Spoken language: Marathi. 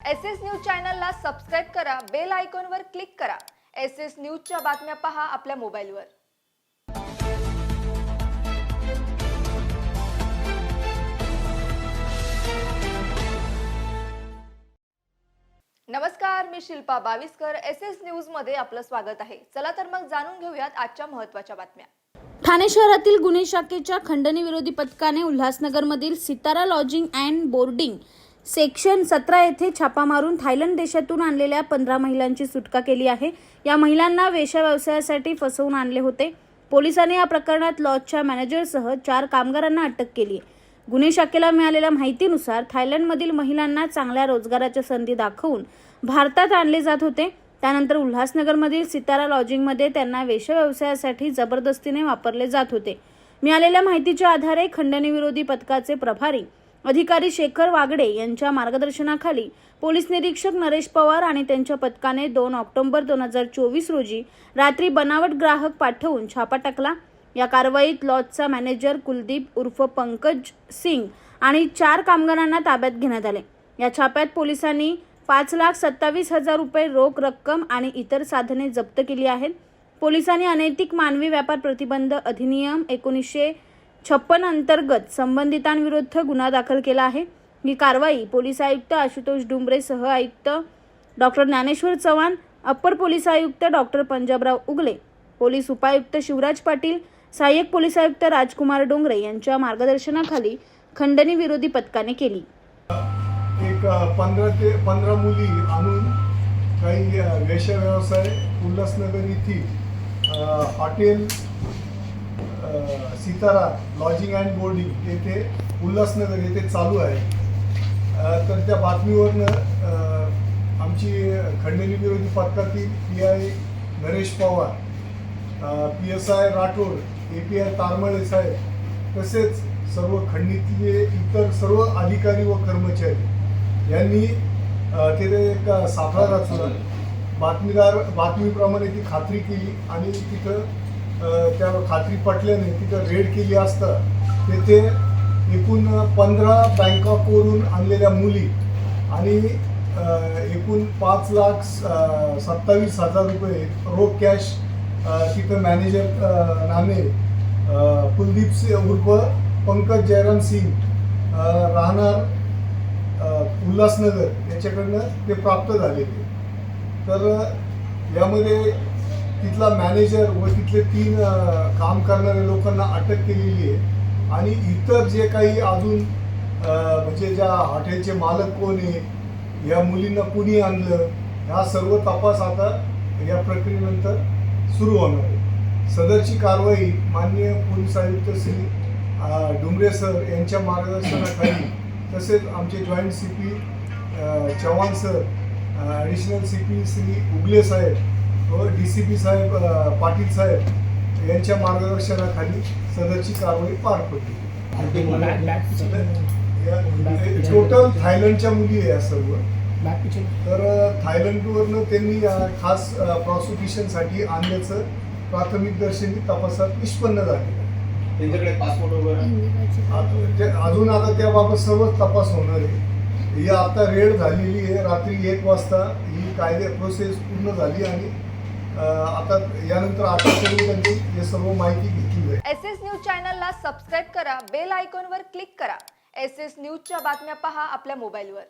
एस एस न्यूज चॅनलला सबस्क्राईब करा बेल आयकॉनवर क्लिक करा. एस एस न्यूजच्या बातम्या पहा आपल्या मोबाईलवर. नमस्कार मी शिल्पा बावीसकर. एस एस न्यूजमध्ये आपलं स्वागत आहे. चला तर मग जाणून घेऊयात आजच्या महत्त्वाच्या बातम्या. ठाणे शहरातील गुन्हे शाखेच्या खंडणी विरोधी पथकाने उल्हासनगरमधील Sitara lodging and boarding section सतरा येथे छापा मारून थायलंड देशातून आणलेल्या पंधरा महिलांची सुटका केली आहे. या महिलांना वेशा व्यवसायासाठी फसवून आणले होते. पोलिसांनी या प्रकरणात लॉजच्या मॅनेजरसह चार कामगारांना अटक केली आहे. गुन्हे शाखेला मिळालेल्या माहितीनुसार थायलंडमधील महिलांना चांगल्या रोजगाराच्या संधी दाखवून भारतात आणले जात होते. त्यानंतर उल्हासनगरमधील सितारा लॉजिंगमध्ये त्यांना वेशव्यवसायासाठी व्यवसायासाठी जबरदस्तीने वापरले जात होते. मिळालेल्या माहितीच्या आधारे खंडणीविरोधी पथकाचे प्रभारी अधिकारी शेखर वागडे यांच्या मार्गदर्शनाखाली पोलीस निरीक्षक नरेश पवार आणि त्यांच्या पथकाने दोन ऑक्टोबर दोन हजार चोवीस रोजी रात्री बनावट ग्राहक पाठवून छापा टाकला. या कारवाईत लॉजचा मॅनेजर कुलदीप उर्फ पंकज सिंग आणि चार कामगारांना ताब्यात घेण्यात आले. या छाप्यात पोलिसांनी पाच लाख सत्तावीस हजार रुपये रोख रक्कम आणि इतर साधने जप्त केली आहेत. पोलिसांनी अनैतिक मानवी व्यापार प्रतिबंध अधिनियम एकोणीसशे छप्पन अंतर्गत संबंधितांविरुद्ध गुन्हा दाखल केला आहे. ही कारवाई पोलीस आयुक्त आशुतोष डुंबरे सह आयुक्त doctor Dnyaneshwar Chavan upper police आयुक्त डॉक्टर पंजाबराव उगले पोलीस उपायुक्त शिवराज पाटील सहाय्यक पोलीस आयुक्त राजकुमार डोंगरे यांच्या मार्गदर्शनाखाली खंडणी विरोधी पथकाने केली. एक पंधरा ते पंधरा मुली आणून काही वेश्या व्यवसाय उल्हासनगर येथील hotel Sitara lodging and boarding येथे उल्हासनगर येथे चालू आहे. तर त्या बातमीवरनं आमची खंडणी विरोधी पथकातील P I Naresh Pawar P S I Rathod A P I Taramale साहेब तसेच सर्व खंडणीतले इतर सर्व अधिकारी व कर्मचारी यांनी तिथे एक सापळा रचला बातमीदार बातमीप्रमाणे ती खात्री केली आणि तिथं त्या खात्री पटल्याने तिथं रेड केली असता तेथे एकूण पंधरा बँकॉकवरून आणलेल्या मुली आणि एकूण पाच लाख सत्तावीस हजार रुपये रोख कॅश तिथं मॅनेजर अ, नामे कुलदीप सिंग उर्फ पंकज जयराम सिंग राहणार उल्हासनगर याच्याकडनं ते प्राप्त झालेले तर यामध्ये तिथला मॅनेजर व तिथले तीन काम करणाऱ्या लोकांना अटक केलेली आहे. आणि इतर जे काही अजून म्हणजे ज्या हॉटेलचे मालक कोण आहे या मुलींना कुणी आणलं ह्या सर्व तपास आता या प्रक्रियेनंतर सुरू होणार आहे. सदरची कारवाई माननीय पोलीस आयुक्त श्री डुंगरे सर यांच्या मार्गदर्शनाखाली तसेच आमचे joint C P Chavan sir additional C P Shri Ugale साहेब व डी सी पी साहेब पाटील साहेब यांच्या मार्गदर्शनाखाली सदरची कारवाई पार पडली. टोटल थायलंडच्या मुली आहे या सर्व. तर थायलंडवरनं त्यांनी खास प्रॉसिक्युशनसाठी आणल्याचं प्राथमिक दर्शनी तपासात निष्पन्न झालेलं आहे. त्यांच्याकडे पासपोर्ट वगैरे अजून आता त्याबाबत सर्व तपास होणार आहे. ही आता रेड झालेली आहे. रात्री एक वाजता ही कायदे प्रोसेस पूर्ण झाली आणि आता यानंतर अटक करून त्यांनी हे सर्व माहिती घेतली आहे. एस एस न्यूज चॅनलला सबस्क्राईब करा बेल आयकॉनवर क्लिक करा. एस एस न्यूजच्या बातम्या पहा आपल्या मोबाईलवर.